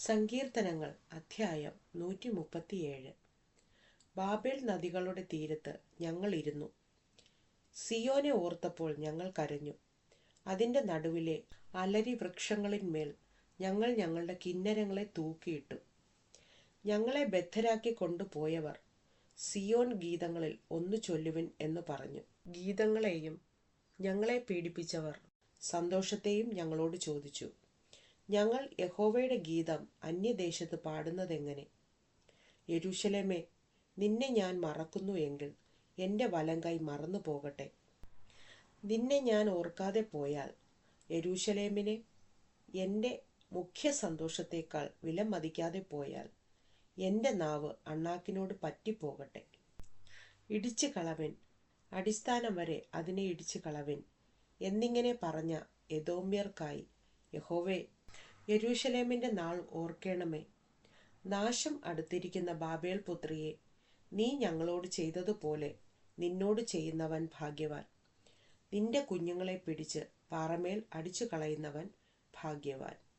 സങ്കീർത്തനങ്ങൾ അധ്യായം നൂറ്റി മുപ്പത്തിയേഴ് ബാബേൽ നദികളുടെ തീരത്ത് ഞങ്ങൾ ഇരുന്നു. സിയോനെ ഓർത്തപ്പോൾ ഞങ്ങൾ കരഞ്ഞു. അതിന്റെ നടുവിലെ അലരി വൃക്ഷങ്ങളിന്മേൽ ഞങ്ങൾ ഞങ്ങളുടെ കിന്നരങ്ങളെ തൂക്കിയിട്ടു. ഞങ്ങളെ ബദ്ധരാക്കി കൊണ്ടുപോയവർ സിയോൻ ഗീതങ്ങളിൽ ഒന്നു ചൊല്ലുവിൻ എന്ന് പറഞ്ഞു. ഗീതങ്ങളെയും ഞങ്ങളെ പീഡിപ്പിച്ചവർ സന്തോഷത്തെയും ഞങ്ങളോട് ചോദിച്ചു. ഞങ്ങൾ യഹോവയുടെ ഗീതം അന്യദേശത്ത് പാടുന്നതെങ്ങനെ? യെരൂശലേമേ നിന്നെ ഞാൻ മറക്കുന്നു എങ്കിൽ എന്റെ വലങ്കൈ മറന്നു പോകട്ടെ. നിന്നെ ഞാൻ ഓർക്കാതെ പോയാൽ യരൂഷലേമിനെ എന്റെ മുഖ്യ സന്തോഷത്തേക്കാൾ വിലമതിക്കാതെ പോയാൽ എന്റെ നാവ് അണ്ണാക്കിനോട് പറ്റിപ്പോകട്ടെ. ഇടിച്ചു കളവൻ അടിസ്ഥാനം വരെ അതിനെ ഇടിച്ചു കളവൻ എന്നിങ്ങനെ പറഞ്ഞ എതോമ്യർക്കായി യഹോവേ യെരൂശലേമിന്റെ നാൾ ഓർക്കണമേ. നാശം അടുത്തിരിക്കുന്ന ബാബേൽ പുത്രിയെ നീ ഞങ്ങളോട് ചെയ്തതുപോലെ നിന്നോട് ചെയ്യുന്നവൻ ഭാഗ്യവാൻ. നിന്റെ കുഞ്ഞുങ്ങളെ പിടിച്ച് പാറമേൽ അടിച്ചു കളയുന്നവൻ ഭാഗ്യവാൻ.